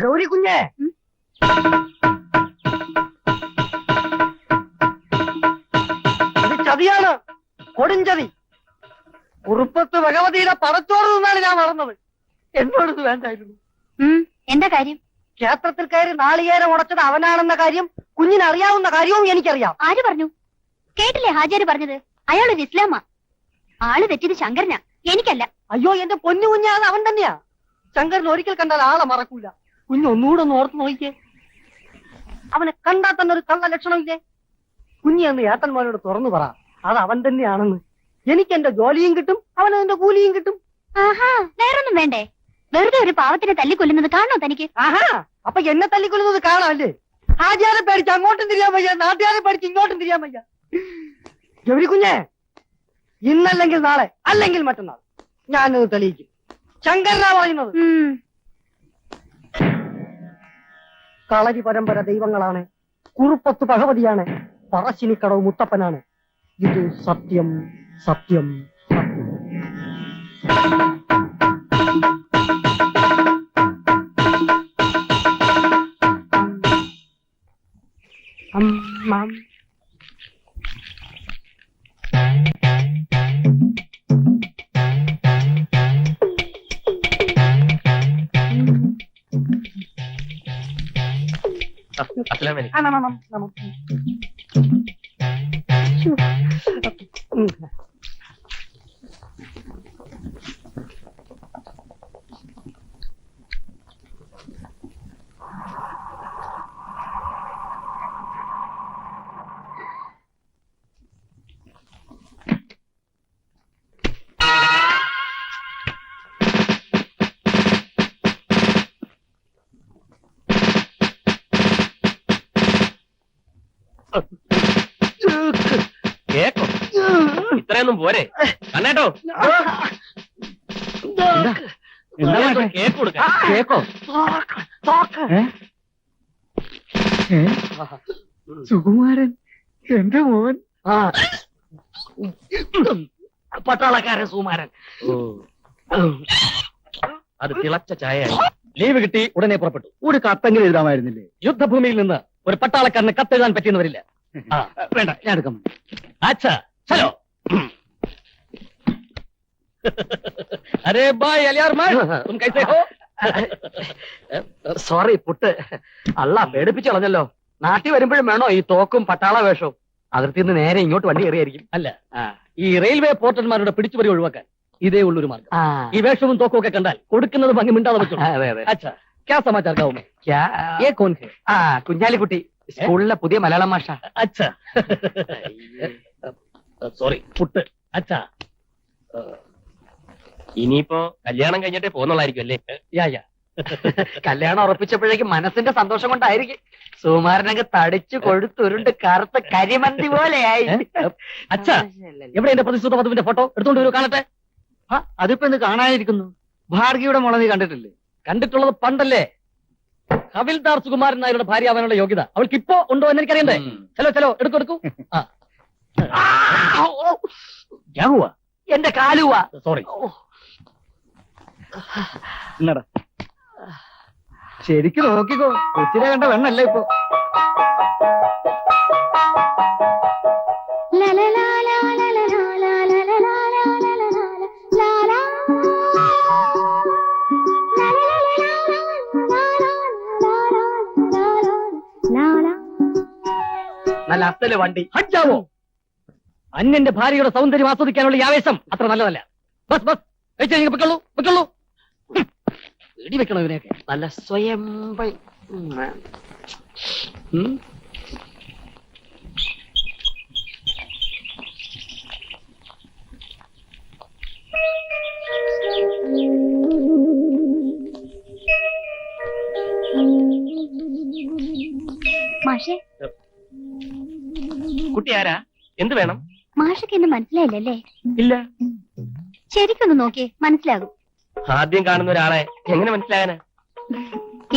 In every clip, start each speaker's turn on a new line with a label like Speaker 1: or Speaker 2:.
Speaker 1: ഗൗരി കുഞ്ഞേ? ഇത് ചതിയാണ്. കൊടുംചതി കുറുപ്പത്ത് ഭഗവതിയുടെ പടച്ചോറ് നിന്നാണ് ഞാൻ വളർന്നത് എന്നോട് വേണ്ടായിരുന്നു
Speaker 2: എന്താ കാര്യം?
Speaker 1: ക്ഷേത്രത്തിൽ കയറി നാളികേരം ഉടച്ചത് അവനാണെന്ന കാര്യം കുഞ്ഞിന് അറിയാവുന്ന കാര്യവും എനിക്കറിയാം.
Speaker 2: ആര് പറഞ്ഞു? കേട്ടില്ലേ ഹാജര് പറഞ്ഞത്? അയാൾ ഒരു ഇസ്ലാമാ. ആൾ തെറ്റിയത് ശങ്കരനാ. എനിക്കല്ല.
Speaker 1: അയ്യോ എന്റെ പൊന്നു കുഞ്ഞാ അത് അവൻ തന്നെയാ. ശങ്കരൻ ഒരിക്കൽ കണ്ടാൽ ആളെ മറക്കൂല. കുഞ്ഞ് ഒന്നുകൂടെ ഒന്ന് ഓർത്ത് നോക്കിക്കേ. അവനെ കണ്ടാൽ തന്നെ ഒരു കള്ള ലക്ഷണമില്ലേ? കുഞ്ഞി എന്ന് ഏട്ടന്മാരോട് തുറന്നു പറ. അത് അവൻ തന്നെയാണെന്ന്. എനിക്ക് എന്റെ ജോലിയും കിട്ടും അവന് എന്റെ കൂലിയും കിട്ടും.
Speaker 2: ആഹാ വേറൊന്നും വേണ്ടേ? വെറുതെ ഒരു പാവത്തിനെ തല്ലിക്കൊല്ലുന്നത് കാണോ തനിക്ക്?
Speaker 1: ആഹാ അപ്പൊ എന്നെ തല്ലിക്കൊല്ലുന്നത് കാണാമല്ലേ? ആചാരെ പേടിച്ച് അങ്ങോട്ടും തിരിയാൻ വയ്യ നാട്ടുകാരെ പേടിച്ച് ഇങ്ങോട്ടും തിരിയാൻ വയ്യ. ജോലി കുഞ്ഞേ ഇന്നല്ലെങ്കിൽ നാളെ അല്ലെങ്കിൽ മറ്റന്നാൾ ഞാനത് തെളിയിക്കും. ശങ്കരനാ പറയുന്നത്. കളരി പരമ്പര ദൈവങ്ങളാണ്. കുറുപ്പത്ത് ഭഗവതിയാണ്. പറശ്ശിനിക്കടവ് മുത്തപ്പനാണ്. ഇത് സത്യം സത്യം സത്യം.
Speaker 3: പറ്റില്ല ഇത്രയൊന്നും പോരെ. കണ്ണേട്ടോ
Speaker 4: എന്താ?
Speaker 3: കേക്ക് കൊടുക്കാൻ
Speaker 4: കേക്കോ? സുകുമാരൻ എന്റെ മോൻ.
Speaker 1: ആ. പട്ടാളക്കാരൻ സുകുമാരൻ.
Speaker 3: അത് തിളച്ച ചായ ലീവ് കിട്ടി ഉടനെ പുറപ്പെട്ടു.
Speaker 4: ഒരു കത്തെങ്കിലും എഴുതാമായിരുന്നില്ലേ?
Speaker 3: യുദ്ധഭൂമിയിൽ നിന്ന് ഒരു പട്ടാളക്കാരന് കത്തെഴുതാൻ പറ്റിയെന്ന് വരില്ല.
Speaker 4: വേണ്ട ഞാൻ എടുക്കാം.
Speaker 3: അച്ഛാ ചലോ അരേ ബായ് അലിയാർ മാൻ തും കൈസേ ഹോ
Speaker 1: സോറി പുട്ട് അല്ല പേടിപ്പിച്ചു കളഞ്ഞല്ലോ നാട്ടിൽ വരുമ്പോഴും വേണോ ഈ തോക്കും പട്ടാള വേഷവും അതിർത്തിയിൽ നിന്ന് നേരെ ഇങ്ങോട്ട് വണ്ടി കയറിയായിരിക്കും
Speaker 3: അല്ല ഈ റെയിൽവേ പോർട്ടന്മാരുടെ പിടിച്ചുപറി ഒഴിവാക്കാൻ ഇതേ ഉള്ളൊരു മാർഗം
Speaker 1: ആ,
Speaker 3: ഈ വേഷവും തോക്കും ഒക്കെ കണ്ടാൽ കൊടുക്കുന്നത് ഭംഗി മിണ്ടാതെ വെച്ചു
Speaker 1: അതെ അതെ
Speaker 3: അച്ഛാ ക്യാ സമാചാർ ഗാവ് മേ
Speaker 1: ക്യാ-
Speaker 3: ये कौन है
Speaker 1: ആ കുഞ്ഞാലിക്കുട്ടി സ്കൂളിലെ പുതിയ മലയാളം ഭാഷ
Speaker 3: अच्छा സോറി പുട്ട്. അച്ഛാ. ഇനിയിപ്പോ കല്യാണം കഴിഞ്ഞിട്ടേ പോന്നുള്ളായിരിക്കും അല്ലേ? യാ യാ.
Speaker 1: കല്യാണം ഉറപ്പിച്ചപ്പോഴേക്കും മനസ്സിന്റെ സന്തോഷം കൊണ്ടായിരിക്കും. സുമാരനങ്ങ് തടിച്ചു കൊഴുത്തുരുണ്ട് കറുത്ത കരിമന്തി പോലെയായി.
Speaker 3: അച്ഛാ എവിടെ എന്റെ പ്രതിശ്രുത വധുവിന്റെ ഫോട്ടോ? എടുത്തോണ്ട് വരൂ കാണട്ടെ.
Speaker 4: ആ, അതിപ്പോ എന്ത് കാണാനിരിക്കുന്നു. ഭാർഗിയുടെ മോളെ നീ കണ്ടിട്ടില്ലേ?
Speaker 3: കണ്ടിട്ടുള്ളത് പണ്ടല്ലേ? ഹവിൽദാർ സുകുമാരൻ നായരുടെ ഭാര്യ അവനുള്ള യോഗ്യത. അവൾക്ക് ഇപ്പോ ഉണ്ടോ എന്ന് എനിക്കറിയണ്ടേ? ചലോ ചലോ എടുക്കൂ എടുക്കൂ. ആ
Speaker 1: എന്റെ കാലുവാ
Speaker 3: സോറി
Speaker 4: ഇല്ലടാ ശരിക്കും നോക്കിക്കോ കൊച്ചിനെ കണ്ട വെണ്ണല്ല ഇപ്പൊ
Speaker 1: നല്ല അത്തൽ വണ്ടി
Speaker 3: ഹജ്ജാവോ അന്യന്റെ ഭാര്യയുടെ സൗന്ദര്യം ആസ്വദിക്കാനുള്ള ഈ ആവേശം അത്ര നല്ലതല്ല. ബസ് ബസ്. കഴിച്ചു പൊയ്ക്കൊള്ളൂ ഹും. പേടി വെക്കണോ ഇവനെയൊക്കെ?
Speaker 1: നല്ല സ്വയം
Speaker 2: മാഷെ.
Speaker 3: കുട്ടി ആരാ? എന്ത് വേണം?
Speaker 2: മാഷക്ക് എന്നെ മനസ്സിലായില്ലല്ലേ?
Speaker 3: ഇല്ല.
Speaker 2: ശരിക്കൊന്ന് നോക്കിയേ മനസ്സിലാകും.
Speaker 3: ആദ്യം കാണുന്ന ഒരാളെ എങ്ങനെ മനസ്സിലാകാനാ?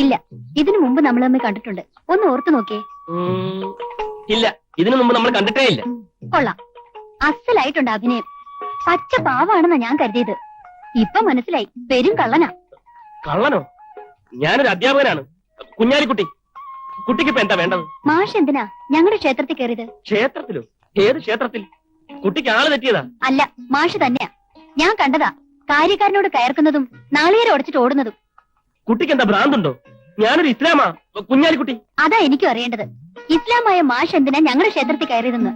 Speaker 2: ഇല്ല ഇതിനു മുമ്പ് നമ്മൾ തമ്മിൽ കണ്ടിട്ടുണ്ട്. ഒന്ന് ഓർത്തു നോക്കിയേ.
Speaker 3: ഇല്ല ഇതിനു മുമ്പ് നമ്മൾ കണ്ടിട്ടേ ഇല്ല.
Speaker 2: കൊള്ളാം. അസലായിട്ടുണ്ട് അഭിനയം. പച്ച പാവാണെന്നാ ഞാൻ കരുതിയത്. ഇപ്പൊ മനസ്സിലായി പെരും കള്ളനാ.
Speaker 3: കള്ളനോ? ഞാനൊരു അധ്യാപകനാണ്. കുഞ്ഞാലിക്കുട്ടി. കുട്ടിക്ക് ഇപ്പൊ എന്താ വേണ്ടത്?
Speaker 2: മാഷ് എന്തിനാ? ഞങ്ങളുടെ ക്ഷേത്രത്തിൽ കയറിയത്.
Speaker 3: ക്ഷേത്രത്തിലോ? ഏത് ക്ഷേത്രത്തിൽ? കുട്ടിക്ക് ആൾ തെറ്റിയതാ?
Speaker 2: അല്ല മാഷ് തന്നെയാ. ഞാൻ കണ്ടതാ കാര്യക്കാരനോട് കയർക്കുന്നതും നാളികേരം ഉടച്ചിട്ട് ഓടുന്നതും.
Speaker 3: കുട്ടിക്ക് എന്താ ഭ്രാന്തുണ്ടോ? ഞാനൊരു ഇസ്ലാമാ കുഞ്ഞാലിക്കുട്ടി.
Speaker 2: അതാ എനിക്കും അറിയേണ്ടത്. ഇസ്ലാമായ മാഷ് എന്തിനാ ഞങ്ങളുടെ ക്ഷേത്രത്തിൽ കയറിയതെന്ന്?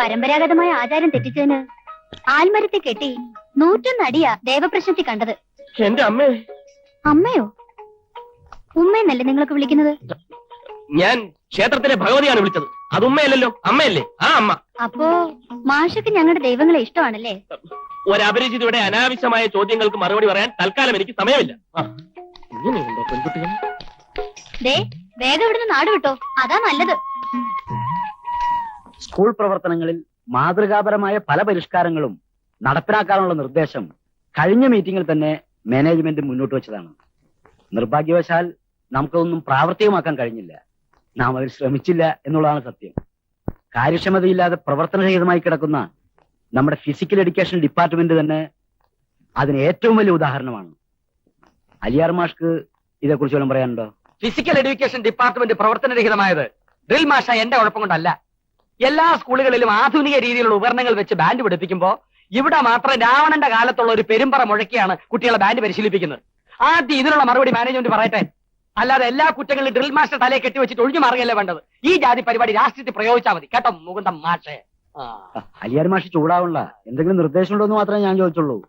Speaker 2: പരമ്പരാഗതമായ ആചാരം തെറ്റിച്ചതിന് ആൽമരത്തെ കെട്ടി നൂറ്റൊന്ന് അടിയാ ദേവപ്രശ്നത്തിൽ കണ്ടത്.
Speaker 3: എന്റെ അമ്മേ.
Speaker 2: അമ്മയോ? ഉമ്മയെന്നല്ലേ നിങ്ങളൊക്കെ വിളിക്കുന്നത്?
Speaker 3: ഞാൻ ക്ഷേത്രത്തിലെ ഭഗവതിയാണ് വിളിച്ചത്. അത് ഉമ്മയല്ലല്ലോ അമ്മയല്ലേ? ആ അമ്മ.
Speaker 2: അപ്പോ മാഷക്ക് ഞങ്ങളുടെ ദൈവങ്ങളെ ഇഷ്ടമാണല്ലേ?
Speaker 3: ഒരപരിചിതയുടെ അനാവശ്യമായ ചോദ്യങ്ങൾക്ക് മറുപടി പറയാൻ തൽക്കാലം എനിക്ക് സമയമില്ല. ആ, ഇങ്ങനെയുണ്ടോ പെൺകുട്ടികൾ?
Speaker 2: ദേ വേഗം ഇവിടുന്ന് നാട് വിട്ടോ. അതാ നല്ലത്.
Speaker 4: സ്കൂൾ പ്രവർത്തനങ്ങളിൽ മാതൃകാപരമായ പല പരിഷ്കാരങ്ങളും നടപ്പിലാക്കാനുള്ള നിർദ്ദേശം കഴിഞ്ഞ മീറ്റിംഗിൽ തന്നെ മാനേജ്മെന്റ് മുന്നോട്ട് വെച്ചതാണ്. നിർഭാഗ്യവശാൽ നമുക്കതൊന്നും പ്രാവർത്തികമാക്കാൻ കഴിഞ്ഞില്ല. നാം അതിൽ ശ്രമിച്ചില്ല എന്നുള്ളതാണ് സത്യം. കാര്യക്ഷമതയില്ലാതെ പ്രവർത്തനരഹിതമായി കിടക്കുന്ന നമ്മുടെ ഫിസിക്കൽ എഡ്യൂക്കേഷൻ ഡിപ്പാർട്ട്മെന്റ് തന്നെ അതിന് ഏറ്റവും വലിയ ഉദാഹരണമാണ്. അലിയാർ മാഷ്ക്ക് ഇതേക്കുറിച്ച് വല്ലതും പറയാനുണ്ടോ?
Speaker 5: ഫിസിക്കൽ എഡ്യൂക്കേഷൻ ഡിപ്പാർട്ട്മെന്റ് പ്രവർത്തനരഹിതമായത് ഡ്രിൽ മാഷ എന്റെ കുഴപ്പം കൊണ്ടല്ല. എല്ലാ സ്കൂളുകളിലും ആധുനിക രീതിയിലുള്ള ഉപകരണങ്ങൾ വെച്ച് ബാൻഡ് പിടിപ്പിക്കുമ്പോൾ ഇവിടെ മാത്രം രാവണന്റെ കാലത്തുള്ള ഒരു പെരുമ്പറ മുഴക്കിയാണ് കുട്ടികളെ ബാൻഡ് പരിശീലിപ്പിക്കുന്നത്. ആദ്യം ഇതിനുള്ള മറുപടി മാനേജ്മെന്റ് പറയട്ടെ. അല്ലാതെ എല്ലാ കുറ്റങ്ങളും ഡ്രിൽ മാസ്റ്റർ തലയെ കെട്ടി വെച്ചിട്ട് ഒഴിഞ്ഞു മാറുകയല്ലേ വേണ്ടത്? ഈ ജാതി പരിപാടി രാഷ്ട്രീയത്തിൽ പ്രയോഗിച്ചാൽ മതി. കേട്ടോ മുകുന്ദം മാഷേ. ആ.
Speaker 4: അലിയാർ മാഷ് ചൂടാവണ്ട. എന്തെങ്കിലും നിർദ്ദേശം ഉണ്ടോ എന്ന് മാത്രമേ ഞാൻ ചോദിച്ചുള്ളൂ.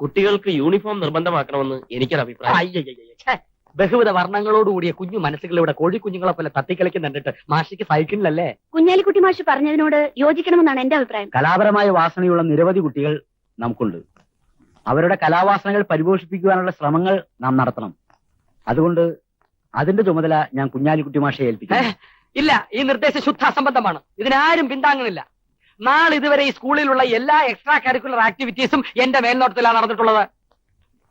Speaker 3: കുട്ടികൾക്ക് യൂണിഫോം നിർബന്ധമാക്കണമെന്ന് എനിക്കൊരു അഭിപ്രായം.
Speaker 5: ബഹുവിധ വർണങ്ങളോടുകൂടിയ കുഞ്ഞു മനസ്സുകൾ ഇവിടെ കോഴിക്കുഞ്ഞുങ്ങളെ പോലെ തത്തിക്കളിക്കുന്നുണ്ടിട്ട് മാഷിക്ക് സഹിക്കുന്നില്ലല്ലേ?
Speaker 2: കുഞ്ഞാലിക്കുട്ടി മാഷ് പറഞ്ഞതിനോട് യോജിക്കണമെന്നാണ് എന്റെ അഭിപ്രായം.
Speaker 4: കലാപരമായ വാസനയുള്ള നിരവധി കുട്ടികൾ നമുക്കുണ്ട്. അവരുടെ കലാവാസനകൾ പരിപോഷിപ്പിക്കുവാനുള്ള ശ്രമങ്ങൾ നാം നടത്തണം. അതുകൊണ്ട് അതിന്റെ ചുമതല ഞാൻ കുഞ്ഞാലിക്കുട്ടി മാഷെ ഏൽപ്പിക്കാം
Speaker 5: ഇല്ല ഈ നിർദ്ദേശം ശുദ്ധ അസംബന്ധമാണ്. ഇതിനാരും പിന്താങ്ങുന്നില്ല. നാളെ ഇതുവരെ ഈ സ്കൂളിലുള്ള എല്ലാ എക്സ്ട്രാ കരിക്കുലർ ആക്ടിവിറ്റീസും എന്റെ മേൽനോട്ടത്തിലാണ് നടന്നിട്ടുള്ളത്.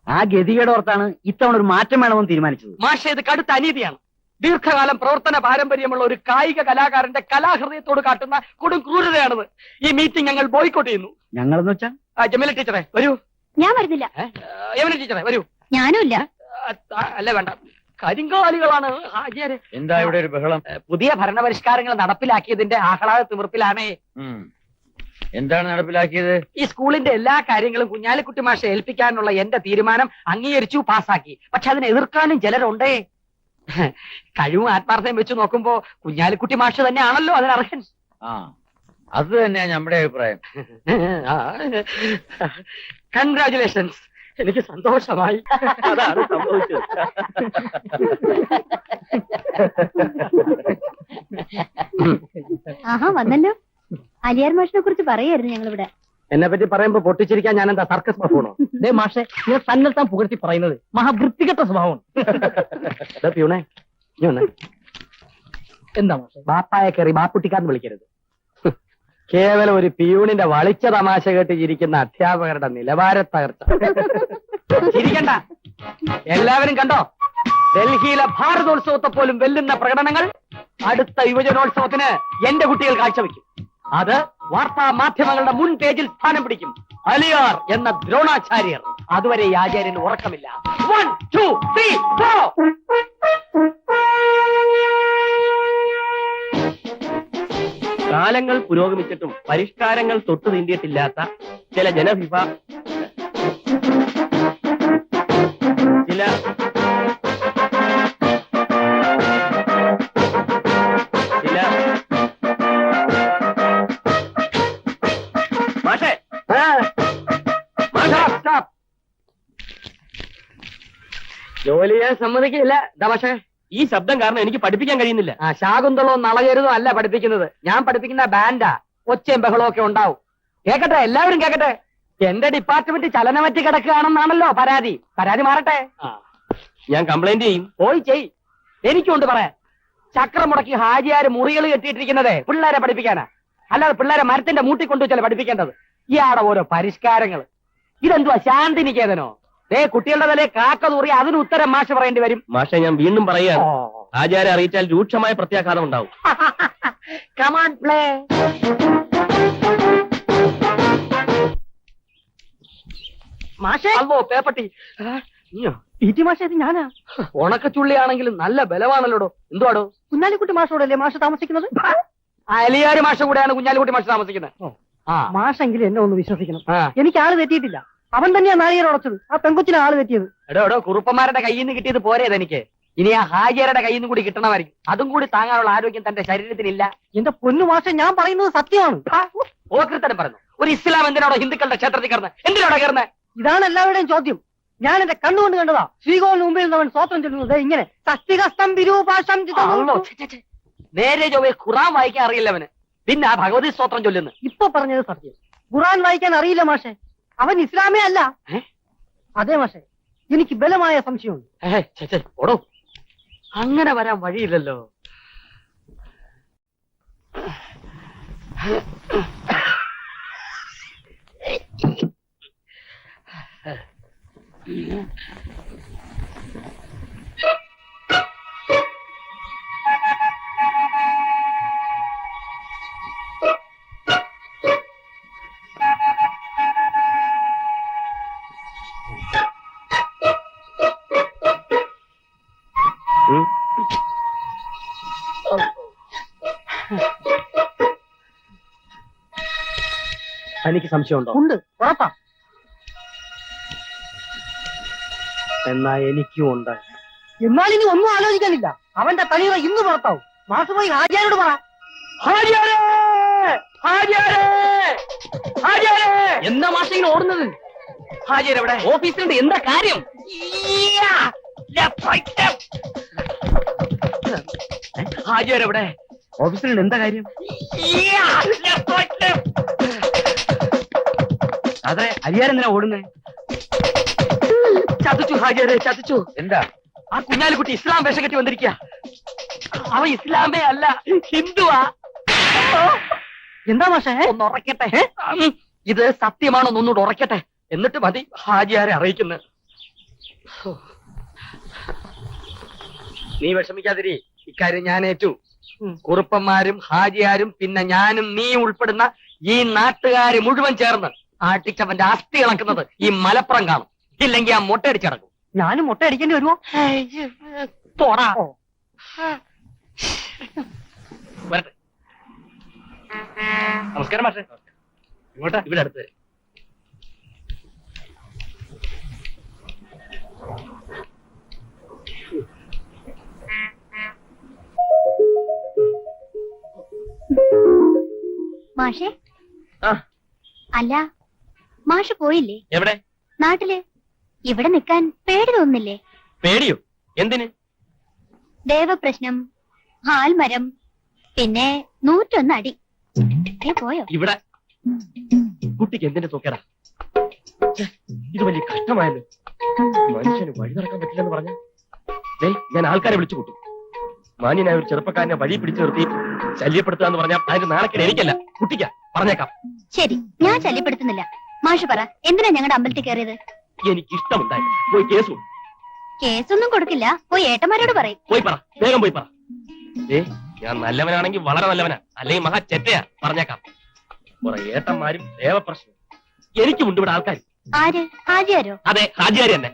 Speaker 4: ആ ഗതികേട് ഓർത്താണ് ഇത്തവണ ഒരു മാറ്റം വേണമെന്ന് തീരുമാനിച്ചത്.
Speaker 5: മാഷെ ഇത് കടുത്ത അനീതിയാണ്. ദീർഘകാലം പ്രവർത്തന പാരമ്പര്യമുള്ള ഒരു കായിക കലാകാരന്റെ കലാഹൃദയത്തോട് കാട്ടുന്ന കൊടും ക്രൂരതയാണിത്. ഈ മീറ്റിംഗ് ഞങ്ങൾ ബോയ്ക്കോട്ട് ചെയ്യുന്നു.
Speaker 4: ഞങ്ങളെന്ന് വെച്ചാൽ
Speaker 5: ജമില ടീച്ചറെ വരൂ.
Speaker 2: ഞാൻ വരുന്നില്ല.
Speaker 5: യമുന ടീച്ചറെ വരൂ.
Speaker 2: ഞാനും ഇല്ല
Speaker 5: അല്ല വേണ്ട. കരിങ്കാലികളാണ്.
Speaker 6: എന്താ ഇവിടെ ഒരു ബഹളം?
Speaker 5: പുതിയ ഭരണപരിഷ്കാരങ്ങൾ നടപ്പിലാക്കിയതിന്റെ ആഹ്ലാദ തിമിർപ്പിലാണ്
Speaker 6: എന്താണ് നടപ്പിലാക്കിയത്?
Speaker 5: ഈ സ്കൂളിന്റെ എല്ലാ കാര്യങ്ങളും കുഞ്ഞാലിക്കുട്ടി മാഷെ ഏൽപ്പിക്കാനുള്ള എന്റെ തീരുമാനം അംഗീകരിച്ചു പാസാക്കി പക്ഷെ അതിനെ എതിർക്കാനും ചിലരുണ്ടേ. കഴിവും ആത്മാർത്ഥയും വെച്ച് നോക്കുമ്പോ കുഞ്ഞാലിക്കുട്ടി മാഷ് തന്നെയാണല്ലോ അതിനർഹൻ
Speaker 6: ആ അത് തന്നെയാ നമ്മുടെ അഭിപ്രായം.
Speaker 5: കൺഗ്രാചുലേഷൻസ് എനിക്ക് സന്തോഷമായി.
Speaker 3: അതാണ് സംഭവിച്ചത്.
Speaker 2: ആഹാ വന്നല്ലോ. അലിയാർ മാഷിനെ കുറിച്ച് പറയായിരുന്നു ഞങ്ങളിവിടെ.
Speaker 5: എന്നെ പറ്റി പറയുമ്പോ പൊട്ടിച്ചിരിക്കാൻ ഞാൻ എന്താ സർക്കസ് പെർഫോണോ
Speaker 3: ദേ മാഷെ ഞാൻ തന്നെത്താൻ താൻ പുകഴ്ത്തി പറയുന്നത് മഹാവൃത്തികെട്ട സ്വഭാവമാണ്.
Speaker 5: പ്യൂണേ നീ വന്നേ.
Speaker 3: എന്താ മാഷെ?
Speaker 5: ബാപ്പായെ കയറി ബാപ്പുട്ടിക്കാന്ന് വിളിക്കരുത്. കേവലം ഒരു പിയൂണിന്റെ വളിച്ച തമാശ കേട്ട് ചിരിക്കുന്ന അധ്യാപകരുടെ നിലവാര തകർച്ച ചിരിക്കണ്ട. എല്ലാവരും കണ്ടോ? ഡൽഹിയിലെ ഭാരതോത്സവത്തെ പോലും വെല്ലുന്ന പ്രകടനങ്ങൾ അടുത്ത യുവജനോത്സവത്തിന് എന്റെ കുട്ടികൾ കാഴ്ചവെക്കും. അത് വാർത്താ മാധ്യമങ്ങളുടെ മുൻ പേജിൽ സ്ഥാനം പിടിക്കും. അലിയാർ എന്ന ദ്രോണാചാര്യർ. അതുവരെ ഈ ആചാര്യന് ഉറക്കമില്ല. വൺ ടു ത്രീ ഫോർ
Speaker 3: കാലങ്ങൾ പുരോഗമിച്ചിട്ടും പരിഷ്കാരങ്ങൾ തൊട്ടു തീണ്ടിയിട്ടില്ലാത്ത ചില ജനവിഭാ ജോലിയെ മാഷേ.
Speaker 5: ജോലി ചെയ്യാൻ സമ്മതിക്കില്ല. തമാശ
Speaker 3: ഈ ശബ്ദം കാരണം എനിക്ക് പഠിപ്പിക്കാൻ കഴിയുന്നില്ല.
Speaker 5: ആ ശാകുന്തളോ നളകരുതോ അല്ല പഠിപ്പിക്കുന്നത്. ഞാൻ പഠിപ്പിക്കുന്ന ബാൻഡാ. ഒച്ചയും ബഹളവും ഒക്കെ ഉണ്ടാവും. കേക്കട്ടെ? എല്ലാവരും കേക്കട്ടെ? എന്റെ ഡിപ്പാർട്ട്മെന്റ് ചലനമറ്റി കിടക്കുകയാണെന്നാണല്ലോ പരാതി. പരാതി മാറട്ടെ.
Speaker 3: ഞാൻ കംപ്ലൈന്റ് ചെയ്യും.
Speaker 5: പോയി ചെയ്. എനിക്കുണ്ട് പറയാൻ ചക്രം മുടക്കി ഹാജിയാര് മുറികൾ കെട്ടിയിട്ടിരിക്കുന്നതേ പിള്ളേരെ പഠിപ്പിക്കാനാ. അല്ലാതെ പിള്ളേരെ മരത്തിന്റെ മൂട്ടി കൊണ്ടുവച്ചല്ലേ പഠിപ്പിക്കേണ്ടത്. ഇയാടെ ഓരോ പരിഷ്കാരങ്ങൾ ഇതെന്തുവാ ശാന്തി നികേതനോ? ദേ കുട്ടികളുടെ തലേ കാക്ക തൂറി അതിന് ഉത്തരം മാഷ പറയേണ്ടി വരും.
Speaker 3: മാഷെ ഞാൻ വീണ്ടും പറയുകയാണ്.
Speaker 5: ഓ.
Speaker 3: ആചാരം അറിയിച്ചാൽ രൂക്ഷമായ പ്രത്യാഘാതം ഉണ്ടാവും.
Speaker 5: കമാൻ പ്ലേ മാഷേ അല്ലോ പേപ്പട്ടി നീയോ
Speaker 1: പി ടി മാഷ ഇത് ഞാനാ
Speaker 5: ഉണക്കച്ചുള്ളിയാണെങ്കിലും നല്ല ബലമാണല്ലോടോ എന്തുവാടോ
Speaker 1: കുഞ്ഞാലിക്കുട്ടി മാഷോടല്ലേ മാഷ് താമസിക്കുന്നത്
Speaker 5: അലിയാര് മാഷ കൂടെയാണ് കുഞ്ഞാലിക്കുട്ടി മാഷ താമസിക്കുന്നത്
Speaker 1: മാഷെങ്കിലും എന്നെ ഒന്ന് വിശ്വസിക്കണം എനിക്ക് ആൾ തെറ്റിയിട്ടില്ല അവൻ തന്നെയാ നാളികേരം ഉടച്ചത് ആ പെങ്കൊച്ചിനെ ആൾ തെറ്റിയത്
Speaker 5: എടോ എടോ കുറുപ്പന്മാരുടെ കയ്യിൽ നിന്ന് കിട്ടിയത് പോരേത് എനിക്ക് ഇനി ആ ഹാജിയരുടെ കയ്യിൽ നിന്ന് കൂടി കിട്ടണമായിരിക്കും അതും കൂടി താങ്ങാനുള്ള ആരോഗ്യം തന്റെ ശരീരത്തിനില്ല
Speaker 1: എന്റെ പൊന്നു മാഷ ഞാൻ പറയുന്നത് സത്യമാണ്
Speaker 5: ഓകൃത്തനം പറഞ്ഞു ഒരു ഇസ്ലാം എന്തിനാണോ ഹിന്ദുക്കളുടെ ക്ഷേത്രത്തിൽ കയറുന്നത് എന്തിനാണോ കയറുന്നത്
Speaker 1: ഇതാണ് എല്ലാവരുടെയും ചോദ്യം. ഞാൻ എന്റെ കണ്ണുകൊണ്ട് കണ്ടതാ. ശ്രീകോവിന് മുമ്പിൽ നിന്നവൻ സ്വത്രം ചെല്ലുന്നത് ഇങ്ങനെ. സസ്തികസ്തം വിരൂപാശം.
Speaker 5: നേരെ ചൊവ്വേ ഖുറാൻ വായിക്കാൻ അറിയില്ല അവന്. പിന്നെ ആ ഭഗവതി സ്തോത്രം ചൊല്ലുന്നു.
Speaker 1: ഇപ്പൊ പറഞ്ഞത് സത്യം. ഖുറാൻ വായിക്കാൻ അറിയില്ല മാഷെ. അവൻ ഇസ്ലാമേ അല്ല? അതെ മാഷെ. എനിക്ക് ബലമായ സംശയമുണ്ട്.
Speaker 5: ഓടോ. അങ്ങനെ വരാൻ വഴിയില്ലല്ലോ. തനിക്ക് സംശയമുണ്ടോ?
Speaker 1: ഉണ്ട്. ഉറപ്പാ.
Speaker 5: എന്നാ എനിക്കും ഉണ്ട്.
Speaker 1: എന്നാൽ ഇനി ഒന്നും ആലോചിക്കാനില്ല അവന്റെ തനിറ ഇന്ന് പുറത്താവും. മാസമായി പോയി ഹാജിയാരോട് പറ.
Speaker 5: ഹാജിയാരെ! ഹാജിയാരെ! ഹാജിയാരെ! എന്താ മാഷ ഇങ്ങനെ ഓടുന്നത്? ഹാജിയർ എവിടെ ഓഫീസിലുണ്ട്. എന്താ കാര്യം? ഹാജിയർ എവിടെ
Speaker 4: ഓഫീസിലുണ്ട്. എന്താ കാര്യം? അതെ അരിയാരെന്തിനാ ഓടുന്നേ?
Speaker 5: ഹാജിയരെ ചതിച്ചു.
Speaker 6: എന്താ?
Speaker 5: ആ കുഞ്ഞാലിക്കുട്ടി ഇസ്ലാം വേഷം കെട്ടി വന്നിരിക്കുക അവ ഇസ്ലാമേ അല്ല ഹിന്ദുവാ.
Speaker 1: എന്താ മാഷേ?
Speaker 5: ഒന്ന് ഉറക്കട്ടെ. ഇത് സത്യമാണോ ഒന്നുകൂടെ ഉറക്കട്ടെ. എന്നിട്ട് മതി ഹാജിയാരെ അറിയിക്കുന്നത് നീ വിഷമിക്കാതിരി. ഇക്കാര്യം ഞാൻ ഏറ്റു. കുറുപ്പന്മാരും ഹാജിയാരും പിന്നെ ഞാനും നീ ഉൾപ്പെടുന്ന ഈ നാട്ടുകാര് മുഴുവൻ ചേർന്ന് ആട്ടിച്ചവന്റെ അസ്ഥി ഇളക്കുന്നത് ഈ മലപ്പുറം കാണും. ഇല്ലെങ്കിൽ ആ മുട്ടയടിച്ചടക്കും
Speaker 1: ഞാനും മുട്ട അടിക്കേണ്ടി വരുമോ
Speaker 5: പോടാ. വരട്ടെ. നമസ്കാരം മാഷെ. ഇങ്ങോട്ടാ ഇവിടെ അടുത്ത്.
Speaker 2: മാഷേ.
Speaker 5: ആ.
Speaker 2: അല്ല മാഷ് പോയില്ലേ?
Speaker 5: എവിടെ?
Speaker 2: നാട്ടിൽ. ഇവിടെ നിൽക്കാൻ പേടി തോന്നില്ലേ
Speaker 5: പേടിയോ? എന്തിന്?
Speaker 2: ദേവപ്രശ്നം ഹാൽമരം പിന്നെ നൂറ്റൊന്ന് അടി. പോയോ?
Speaker 5: ഇവിടെ. കുട്ടിക്ക് എന്തിന്റെ തൂക്കട? ഇത് വലിയ കഷ്ടമായല്ലോ. മനുഷ്യന് വഴി നടക്കാൻ പറ്റില്ലെന്ന് പറഞ്ഞ? ഞാൻ ആൾക്കാരെ വിളിച്ചു കൂട്ടും. മാന്യനായ ഒരു ചെറുപ്പക്കാരനെ വഴി പിടിച്ചു നിർത്തി ശല്യപ്പെടുത്തുക എന്ന് പറഞ്ഞാൽ അതിന് നാണക്കേട് എനിക്കല്ല. കുട്ടിക്ക പറഞ്ഞേക്കാം.
Speaker 2: ശരി ഞാൻ ശല്യപ്പെടുത്തുന്നില്ല. മാഷ് പറ എന്തിനാ ഞങ്ങളുടെ അമ്പലത്തിൽ കയറിയത്?
Speaker 5: എനിക്ക് ഇഷ്ടമുണ്ടായി പോയി കേസ്.
Speaker 2: കേസൊന്നും കൊടുക്കില്ല. പോയി ഏട്ടന്മാരോട് പറയും.
Speaker 5: പോയി പറ. വേഗം പോയി പറ. ഏ ഞാൻ നല്ലവനാണെങ്കിൽ വളരെ നല്ലവനാ. അല്ലെങ്കിൽ മഹാ ചെറ്റയാ. പറഞ്ഞേക്കാം. കുറെ ഏട്ടന്മാരും ദേവപ്രശ്നം എനിക്കുമുണ്ട് ഇവിടെ ആൾക്കാർ
Speaker 2: ആര്? ഹാജിയാരോ?
Speaker 5: അതെ ഹാജിയാരി തന്നെ.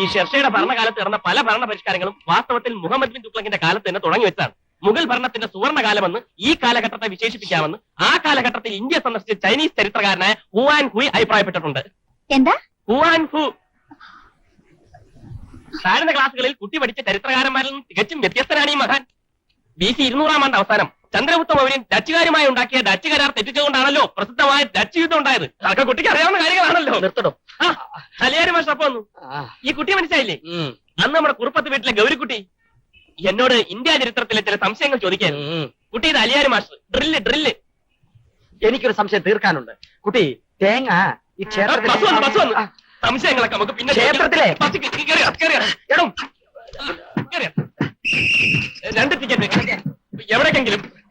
Speaker 5: ഈ ഷെർഷയുടെ ഭരണകാലത്ത് നടന്ന പല ഭരണ പരിഷ്കാരങ്ങളും വാസ്തവത്തിൽ മുഹമ്മദ് ബിൻ തുഗ്ലക്കിന്റെ കാലത്ത് തന്നെ തുടങ്ങി വെച്ചാണ് മുഗൾ ഭരണത്തിന്റെ സുവർണകാലമെന്ന് ഈ കാലഘട്ടത്തെ വിശേഷിപ്പിക്കാമെന്ന് ആ കാലഘട്ടത്തിൽ ഇന്ത്യ സന്ദർശിച്ച ചൈനീസ് ചരിത്രകാരനായ ഹുവാൻ ഹുയി അഭിപ്രായപ്പെട്ടിട്ടുണ്ട്.
Speaker 2: എന്താ?
Speaker 5: Huan Hu. താഴ്ന്ന ക്ലാസ്സുകളിൽ കുട്ടി പഠിച്ച ചരിത്രകാരന്മാരിൽ നിന്നും തികച്ചും വ്യത്യസ്തനാണ് ഈ മഹാൻ. ബി സി ഇരുന്നൂറാം ആണ്ട് അവസാനം. ചന്ദ്രഗുപ്ത മൗര്യൻ ഡച്ചുകാരുമായി ഉണ്ടാക്കിയ ഡച്ച് കരാർ തെറ്റിച്ചുകൊണ്ടാണല്ലോ പ്രസിദ്ധമായ ഡച്ച് യുദ്ധം ഉണ്ടായത്. അതൊക്കെ കുട്ടിക്ക് അറിയാവുന്ന കാര്യങ്ങളാണല്ലോ. നിർത്തണം. അലിയാരി മാഷ് അപ്പൊ വന്നു. ഈ കുട്ടി മനസ്സിലായില്ലേ? അന്ന് നമ്മുടെ കുറുപ്പത്ത് വീട്ടിലെ ഗൗരിക്കുട്ടി എന്നോട് ഇന്ത്യ ചരിത്രത്തിലെ ചില സംശയങ്ങൾ ചോദിക്കാൻ കുട്ടി ഇത് അലിയാരി മാസ്റ്റർ ഡ്രില്ല് ഡ്രില്ല്.
Speaker 4: എനിക്കൊരു സംശയം തീർക്കാനുണ്ട്. കുട്ടി തേങ്ങ ഈ
Speaker 5: ബസ് വന്നു ബസ് വന്നു.
Speaker 4: ക്ഷേത്രത്തിൽ
Speaker 5: സംശയങ്ങളൊക്കെ നമുക്ക് പിന്നെ
Speaker 4: ക്ഷേത്രത്തിലെ?
Speaker 5: ബസ് കേ- കേറിയോ, കേറിയോ? എടോ, കേറിയോ? രണ്ട് ടിക്കറ്റ്. എവിടേക്കെങ്കിലും?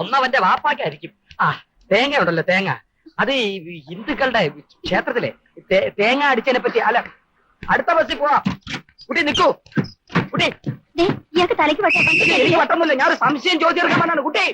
Speaker 4: ഒന്നവന്റെ വാപ്പാക്കായിരിക്കും. ആ തേങ്ങ ഉണ്ടല്ലോ തേങ്ങ. അത് ഈ ഹിന്ദുക്കളുടെ ക്ഷേത്രത്തിലെ തേങ്ങ അടിച്ചതിനെ പറ്റി അല്ല അടുത്ത ബസ്സിൽ പോവാ. കുട്ടി നിക്കൂ. കുട്ടി.
Speaker 2: ഇയാൾക്ക് തലയ്ക്ക്
Speaker 5: എനിക്ക്
Speaker 2: വട്ടാ
Speaker 5: പറ്റുന്നില്ല ഞാൻ ഒരു സംശയം ചോദിച്ചെടുക്കാൻ വേണ്ടാണ് കുട്ടി.